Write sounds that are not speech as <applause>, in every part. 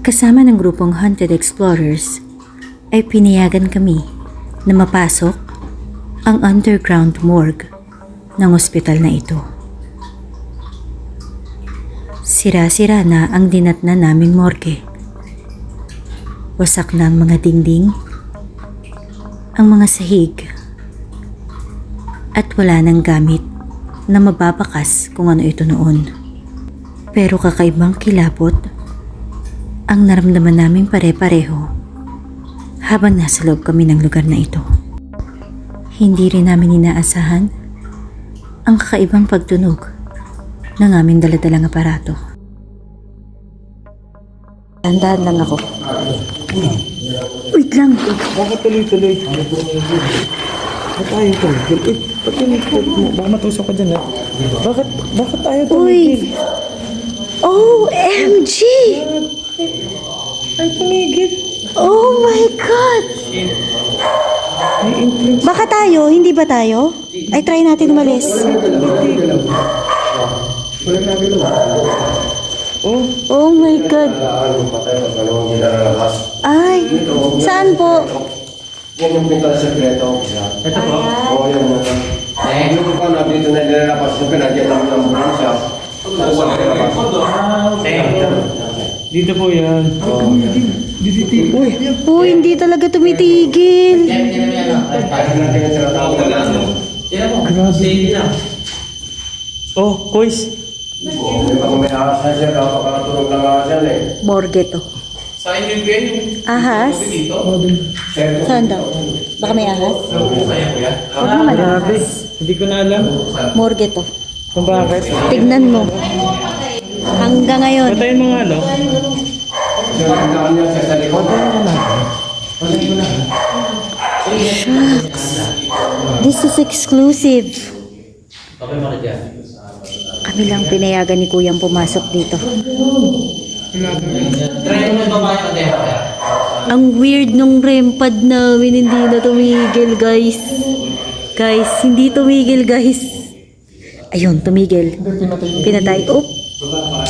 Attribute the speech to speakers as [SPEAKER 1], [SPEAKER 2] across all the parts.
[SPEAKER 1] Kasama ng grupong Haunted Explorers ay pinayagan kami na mapasok ang underground morgue ng ospital na ito. Sira-sira na ang dinatna naming morgue. Wasak na ang mga dingding, ang mga sahig, at wala nang gamit na mababakas kung ano ito noon. Pero kakaibang kilabot ang naramdaman naming pare-pareho habang nasa loob kami ng lugar na ito. Hindi rin namin inaasahan ang kakaibang pagtunog ng aming daladalang aparato. Tandaan lang ako. Wait lang.
[SPEAKER 2] Bakit tuloy-tuloy? Ba't ayaw tumigil? Eh, ba't tumigil mo? Baka matusok ka dyan, ha? Bakit, bakit ayaw tumigil?
[SPEAKER 1] OMG! Oh my God! Baka tayo, hindi ba tayo? Ay, try natin umalis.
[SPEAKER 2] Oh,
[SPEAKER 1] Oh my God! Ay, saan po?
[SPEAKER 3] Yan yung pinto na sekreto. Ito po? Oo, yan mo. Eh, yung pa na dito na nilalabas yung pinagyan ng ambulansya. Tapos ang pinabas.
[SPEAKER 2] Dito po yan. Oh, Dito, Uy,
[SPEAKER 1] Oh, hindi talaga tumitigil.
[SPEAKER 3] Natin yung tinatawag na ano.
[SPEAKER 2] grabe. Oh, Kois.
[SPEAKER 3] Oo, may mga may ahas na siya, kapakatulog ng ahas yan eh.
[SPEAKER 1] Morgue to. Ahas?
[SPEAKER 3] Sekreto.
[SPEAKER 1] Saan daw? Baka may ahas? Huwag naman
[SPEAKER 2] Grabe.
[SPEAKER 1] ahas.
[SPEAKER 2] Hindi ko na alam
[SPEAKER 1] Morgue to.
[SPEAKER 2] kung bakit.
[SPEAKER 1] Tignan mo. Hanggang ngayon.
[SPEAKER 2] Patayin mo nga, no?
[SPEAKER 3] Siya ang daan niya siya sa likod.
[SPEAKER 1] This is exclusive. Kami lang pinayagan ni Kuyang pumasok dito. Ang weird nung rempad namin, hindi na tumigil guys. Guys, hindi tumigil guys. Ayun, tumigil. Pinatay. Oh.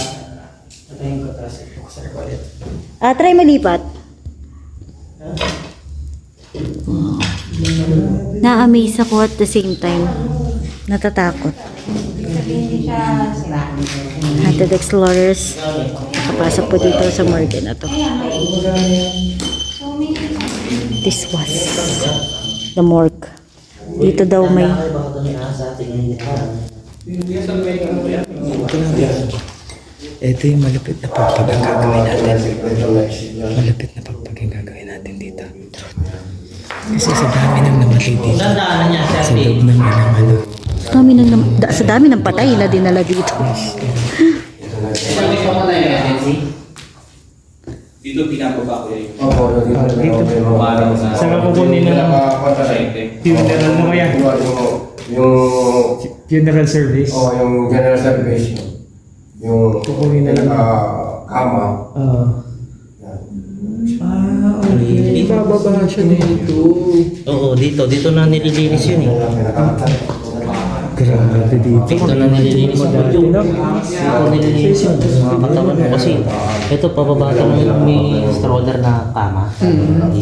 [SPEAKER 1] Ah, try malipat. Na-amaze ako at the same time. Natatakot. Haunted Explorers. Nakapasok po dito sa morgue na to. This was the morgue. Dito daw may
[SPEAKER 2] Ito yung malupit na pagpag ang gagawin natin. Malupit na pagpag ang gagawin natin dito. Kasi sa dami ng namatay dito. Sa loob ng mga ano.
[SPEAKER 1] dami ng, nam- da- sa dami ng patay na dinala dito.
[SPEAKER 4] Dito pinapaba ko yung
[SPEAKER 3] Opo, dito na
[SPEAKER 2] Dito.
[SPEAKER 3] Sa...
[SPEAKER 2] Saka kukunin na lang. Funeral mo kaya?
[SPEAKER 3] Yung... Yung...
[SPEAKER 2] Funeral service.
[SPEAKER 3] Oh, yung general service. Yung...
[SPEAKER 2] Kukunin na lang.
[SPEAKER 3] ah, kama.
[SPEAKER 2] Oo. Ah, okay. Bababa siya dito.
[SPEAKER 5] Oo, dito. Dito na nililinis yun eh.
[SPEAKER 2] Grabe dito.
[SPEAKER 5] Dito na nililinis yung video. Dito nililinis yun. Mga katawan mo kasi ito pababa ito ng may stroller na kama.
[SPEAKER 2] Ganun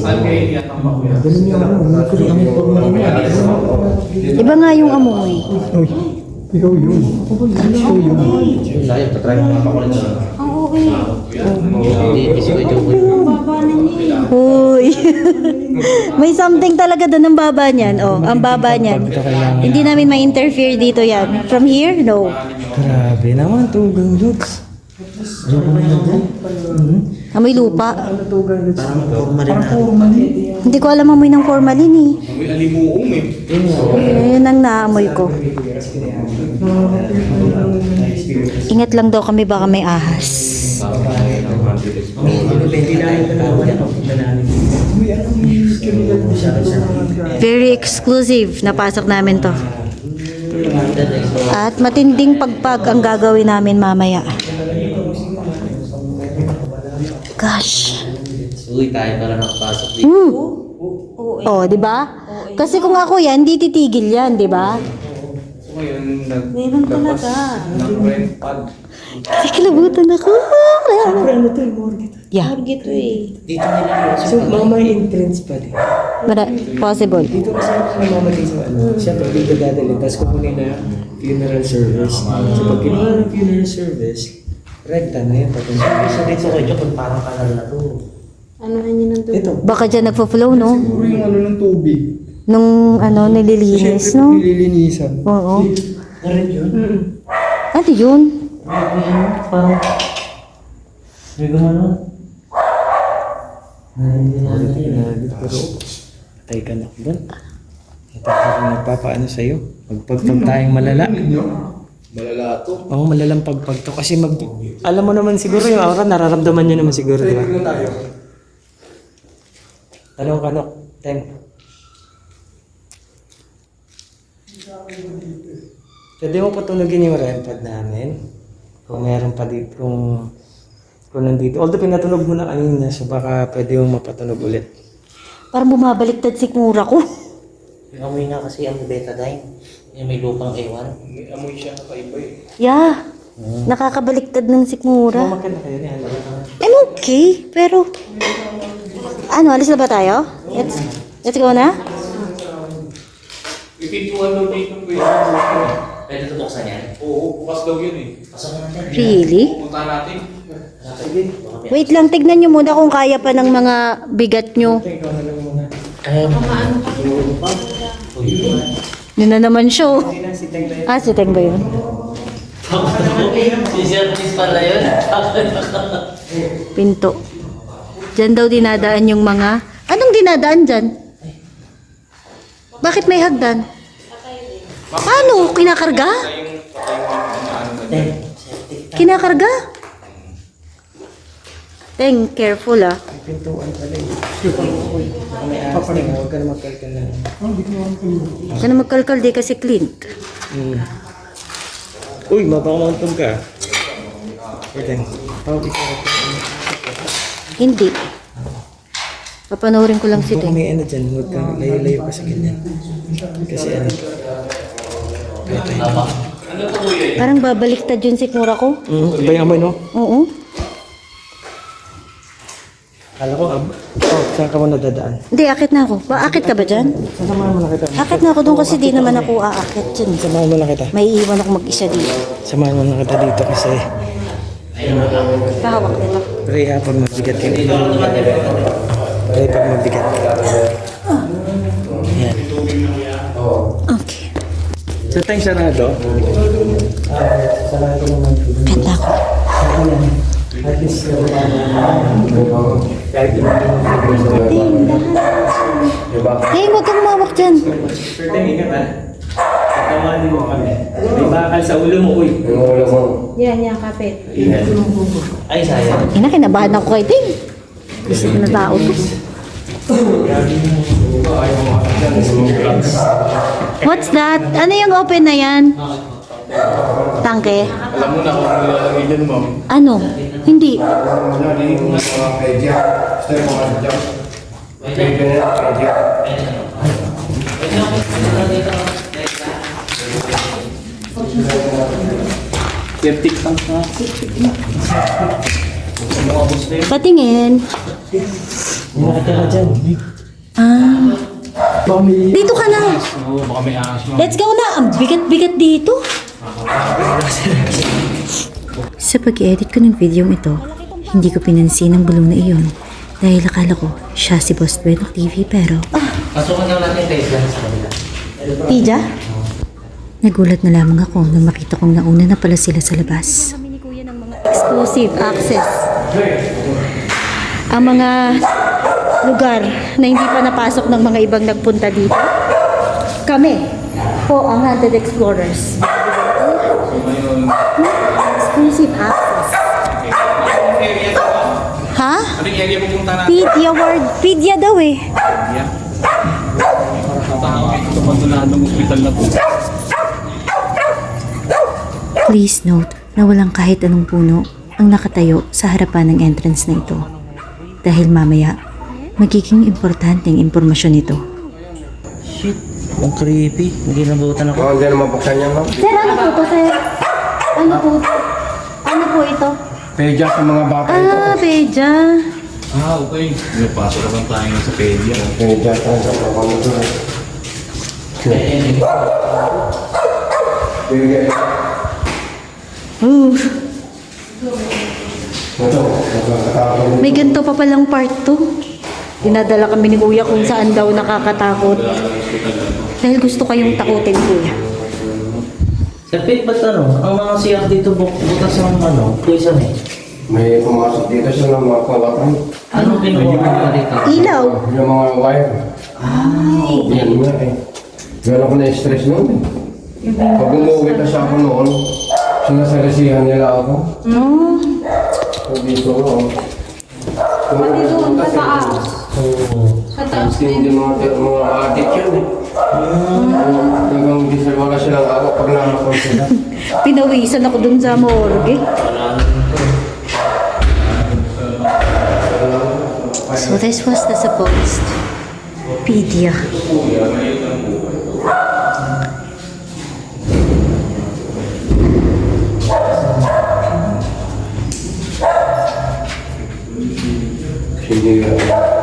[SPEAKER 2] yung ano.
[SPEAKER 5] Kasi ang informal niya.
[SPEAKER 1] Iba nga yung amoy.
[SPEAKER 2] Uy, ikaw yun. Ikaw yun.
[SPEAKER 5] Yung layo, tatry mo yun.
[SPEAKER 1] Uy. May something talaga doon ang baba niyan. Oh, ang baba niyan. Hindi namin ma-interfere dito yan. From here, no.
[SPEAKER 2] Grabe naman, tugang looks.
[SPEAKER 1] Amoy lupa.
[SPEAKER 5] Parang formalin.
[SPEAKER 1] Hindi ko alam amoy ng formalin eh.
[SPEAKER 4] may alimuong eh.
[SPEAKER 1] Yun ang naamoy ko. Ingat lang daw kami baka may ahas. Very exclusive. Napasok namin to. At matinding pagpag ang gagawin namin mamaya. Gosh.
[SPEAKER 5] Uy, tayo pala nakapasok dito.
[SPEAKER 1] Hmm. Oh, di ba? Kasi kung ako yan, hindi titigil yan, di ba?
[SPEAKER 4] Ngayon, nag...
[SPEAKER 1] Meron talaga.
[SPEAKER 4] Ng rent pad. <laughs>
[SPEAKER 1] Kasi kilabutan ako.
[SPEAKER 2] Siyempre, ano to, yung morgue to.
[SPEAKER 1] Yeah.
[SPEAKER 5] Dito nila
[SPEAKER 2] So, mama entrance pa din.
[SPEAKER 1] But, possible.
[SPEAKER 2] Dito kasi ako namamatay sa ano. Siyempre, dito dadalhin. Tapos kukunin na funeral service. So, pag kinuha ng funeral service, rekta na yan. Patungo.
[SPEAKER 5] Isa dito kay Jokon, parang kanal na to.
[SPEAKER 2] Ito.
[SPEAKER 1] Baka dyan nagpo-flow, no?
[SPEAKER 4] Siguro yung ano ng tubig.
[SPEAKER 1] Nung ano, nililinis, no?
[SPEAKER 2] Nililinisan.
[SPEAKER 1] Oo.
[SPEAKER 5] Narin yun?
[SPEAKER 1] Ano yun?
[SPEAKER 5] May ano, parang... May gumano. Narinig
[SPEAKER 2] Pero, patay ka na doon. Ito ako nagpapaano sa'yo. Magpagpag tayong malala.
[SPEAKER 4] Malala to.
[SPEAKER 2] Oo, malalang pagpag to. Kasi mag... Alam mo naman siguro yung aura, nararamdaman nyo naman siguro, di ba?
[SPEAKER 4] Tignan tayo.
[SPEAKER 2] Tanong ka, no? Ten. Pwede mo patunogin yung REM pad namin. Kung meron pa dito, kung, kung nandito. Although pinatunog mo na kanina, so baka pwede mong mapatunog ulit.
[SPEAKER 1] Parang bumabaliktad si Kura ko. <laughs>
[SPEAKER 5] Yung amoy nga kasi ang betadine. Yung may lupang ewan.
[SPEAKER 4] May amoy siya kakaiba eh.
[SPEAKER 1] Yeah. Nakakabaliktad ng sikmura.
[SPEAKER 2] Mama ka na kayo niya.
[SPEAKER 1] I'm okay, pero... Ano, alis na ba tayo? Let's, let's go na?
[SPEAKER 4] Ipintuan daw dito ko yun.
[SPEAKER 5] Pwede ito buksan yan?
[SPEAKER 4] Oo, bukas daw yun eh.
[SPEAKER 5] Pasok na natin.
[SPEAKER 1] Really?
[SPEAKER 4] Pupunta natin.
[SPEAKER 2] Sige.
[SPEAKER 1] Wait lang, tignan nyo muna kung kaya pa ng mga bigat nyo.
[SPEAKER 2] Ikaw na lang muna.
[SPEAKER 5] Kaya
[SPEAKER 1] Yun na naman siya. oh.
[SPEAKER 2] Hindi na, si Teng yun.
[SPEAKER 1] Ah, si Teng ba yun?
[SPEAKER 5] Si Sir Chris pala yun.
[SPEAKER 1] Pinto. Diyan daw dinadaan yung mga... Anong dinadaan dyan? Bakit may hagdan? Paano? Kinakarga? Kinakarga? Teng, careful ah.
[SPEAKER 2] Pintuan pala eh. Huwag ka na magkalkal na.
[SPEAKER 1] Huwag ka na magkalkal di kasi Clint.
[SPEAKER 2] Hmm. Uy, mapakamauntong ka. Tawag ikaw.
[SPEAKER 1] Hindi. Papanoorin ko lang si
[SPEAKER 2] Kung
[SPEAKER 1] Teng.
[SPEAKER 2] may ano dyan, huwag ka layo-layo ka sa ganyan. Kasi ano. Ito yun.
[SPEAKER 1] Parang babaliktad yun si Kura ko.
[SPEAKER 2] Mm, iba yung amoy, no?
[SPEAKER 1] Oo.
[SPEAKER 2] Kala ko, ab- oh, saan ka mo nadadaan?
[SPEAKER 1] Hindi, akit na ako. Ba, akit ka ba dyan?
[SPEAKER 2] Sasamahan mo na kita.
[SPEAKER 1] Akit na ako doon kasi di naman ako aakit dyan.
[SPEAKER 2] Samahan mo na kita.
[SPEAKER 1] May iwan ako mag-isa dito.
[SPEAKER 2] Samahan mo na kita dito kasi
[SPEAKER 1] Kahawak nito.
[SPEAKER 2] Pre, ha, pag mabigat ka Pre, pag mabigat Yan.
[SPEAKER 1] Okay.
[SPEAKER 2] So, tayong sarado.
[SPEAKER 1] Ganda
[SPEAKER 2] kahit
[SPEAKER 1] Hey, huwag kang umawak dyan.
[SPEAKER 2] Sir, tayong ingat ha. Tatawanin mo kami. May bakal sa ulo mo, uy.
[SPEAKER 3] Yung ulo mo.
[SPEAKER 1] Yan, yan, kapit.
[SPEAKER 5] Ay, sayang.
[SPEAKER 1] Ina, kinabahan ako kay Ting. Isip na tao to. What's that? Ano yung open na yan? Tangke?
[SPEAKER 4] Alam mo na kung ano nilalagay dyan, ma'am.
[SPEAKER 1] Ano? Hindi.
[SPEAKER 3] Ano, pedya. Pedya na.
[SPEAKER 4] Septic tank na.
[SPEAKER 1] Patingin. Ah. Dito ka na. Let's go na. Ang bigat-bigat dito. Sa pag-edit ko ng video ito, hindi ko pinansin ang bulong na iyon dahil akala ko siya si Boss Dwayne TV pero ah,
[SPEAKER 5] Pasukan lang natin tayo sa kanila.
[SPEAKER 1] Tija? Nagulat na lamang ako nang makita kong nauna na pala sila sa labas. Exclusive access. Ang mga lugar na hindi pa napasok ng mga ibang nagpunta dito. Kami po ang Haunted Explorers. Exclusive access. Ha?
[SPEAKER 4] Anong area pupunta natin?
[SPEAKER 1] Pedia Ward. Pedia daw eh.
[SPEAKER 4] Po.
[SPEAKER 1] Please note na walang kahit anong puno ang nakatayo sa harapan ng entrance na ito. Dahil mamaya, magiging importanteng impormasyon ito.
[SPEAKER 5] Shit. Ang creepy. Hindi nabutan ako.
[SPEAKER 3] Oh, hindi naman buksan niya, ma'am.
[SPEAKER 1] Sir, ano po to, sir? Ano po? Ano po ito?
[SPEAKER 3] Peja sa mga bata ito.
[SPEAKER 1] Ah, Beja.
[SPEAKER 4] Ah, okay. Napasok naman tayo sa pedia.
[SPEAKER 3] Peja sa mga bata ito. Bigay.
[SPEAKER 1] Uh,
[SPEAKER 3] Ito,
[SPEAKER 1] may ganito pa palang part 2. Dinadala kami ni Kuya kung saan daw nakakatakot. Dahil gusto kayong takutin, Kuya.
[SPEAKER 5] Sir Pete, ba't ano? Ang mga CR dito buk butas ng ano? Poison eh.
[SPEAKER 3] May pumasok dito sa mga kawatan.
[SPEAKER 5] Anong kinuha mo dito?
[SPEAKER 1] Ilaw.
[SPEAKER 3] Yung mga wire. Yan nga eh. Gano'n ko na-stress noon eh. Pag umuwi na siya ako noon, sinasalisihan nila ako.
[SPEAKER 1] No.
[SPEAKER 3] Dito ako. Pati doon, sa taas. Tapos hindi mga, mga addict yan eh. Hanggang hindi sila wala silang ako pag nakakon sila.
[SPEAKER 1] Pinawisan ako dun sa morgue. So this was the supposed pedia.
[SPEAKER 3] Hindi
[SPEAKER 6] Pinilit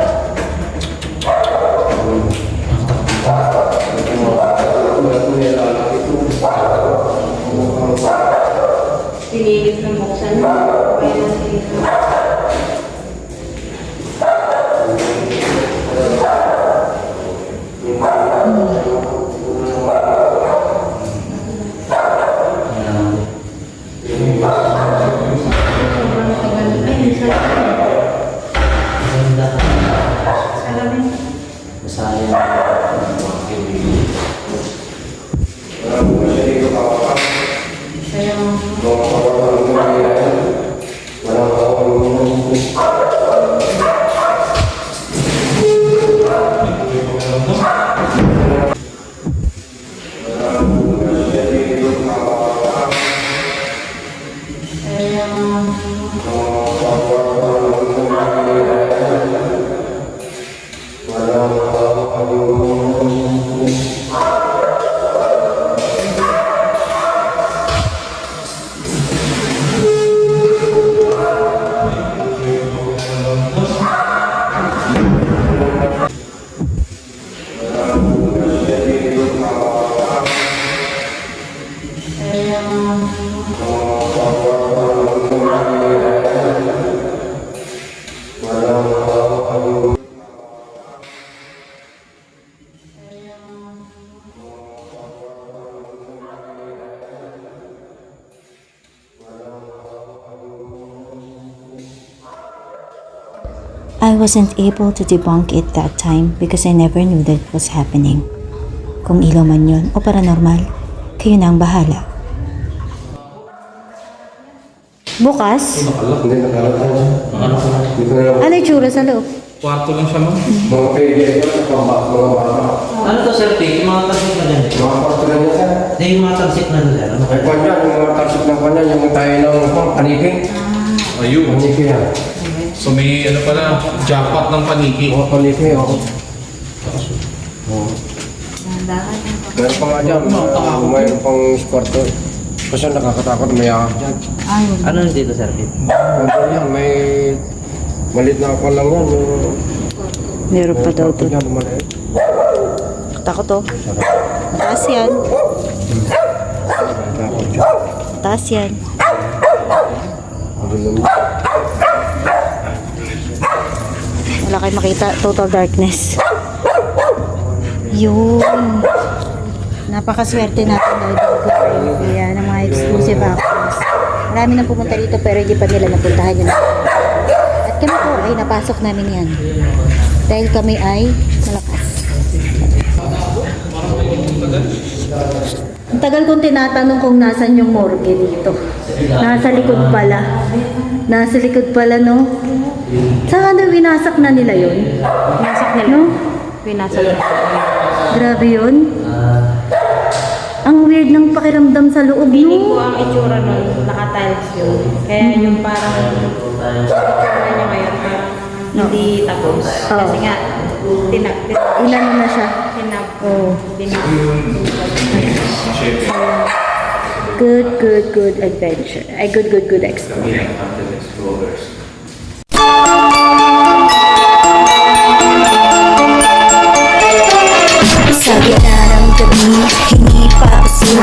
[SPEAKER 5] Ka. Masaya.
[SPEAKER 1] Wasn't able to debunk it that time because I never knew that it was happening. Kung ilaw man yun o paranormal, kayo na ang bahala. Bukas?
[SPEAKER 3] Hindi. Hindi ko na.
[SPEAKER 1] Ano yung tsura sa loob?
[SPEAKER 4] Kwarto lang siya, ma'am.
[SPEAKER 3] Mga peja ito, mga mga bata.
[SPEAKER 5] Ano to Sir Pete? Yung mga talsik na dyan.
[SPEAKER 3] Mga kwarto na niya sir.
[SPEAKER 5] Hindi yung mga talsik na dyan. Ano
[SPEAKER 3] Ay, kanya, yung mga tasok ng kanya, yung tayo ng paniki.
[SPEAKER 4] Ayun.
[SPEAKER 3] Paniki yan.
[SPEAKER 4] So may ano pala, jackpot ng paniki.
[SPEAKER 3] Mga paniki, oo. Oo. Meron pa nga dyan, uh, mayroon pang kwarto. Kasi nakakatakot, may dyan.
[SPEAKER 5] Ano yung dito Sir?
[SPEAKER 3] Nandun yan, may malit na ako lang yan.
[SPEAKER 1] Meron pa daw to.
[SPEAKER 3] dyan, maliit.
[SPEAKER 1] Takot to. Mataas yan.
[SPEAKER 3] Nakakatakot dyan.
[SPEAKER 1] Mataas yan. Wala kayo makita. Total darkness. Yun. Napakaswerte natin dahil dito kaya ng mga exclusive access. Marami nang pumunta dito pero hindi pa nila napuntahan yun. At kami po ay napasok namin yan. Dahil kami ay malakas. Ang tagal kong tinatanong kung nasan yung morgue dito. Nasa likod pala. Nasa likod pala, no? Saka na winasak na nila yun. Winasak nila? No? Winasak na. Grabe yun. Ang weird ng pakiramdam sa loob,
[SPEAKER 6] Feeling ko
[SPEAKER 1] no?
[SPEAKER 6] ang itsura nun, naka-tiles yun. Kaya yung parang itsura niya ngayon, parang hindi tapos. Kasi nga, tinag, tinag,
[SPEAKER 1] Ilan na siya?
[SPEAKER 6] tinag. Hindi na.
[SPEAKER 4] Good, good, good adventure. Ay, good, good, good experience.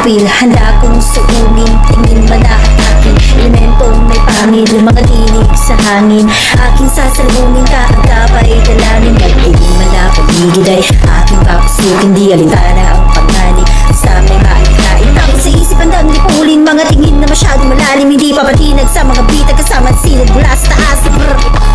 [SPEAKER 1] will Handa akong suugin Tingin ba na akin Elementong may pangil Mga dinig sa hangin. Aking sasalubungin ka Ang kapay dalangin Magtiging malapag higid ay Aking papasukin. Di alintana ang pagmanik Sa may maihain Tapos sa isip ang dami Pulin mga tingin na masyado malalim. Hindi papatinag sa mga bitag Kasama silid mula sa taas. Brrrr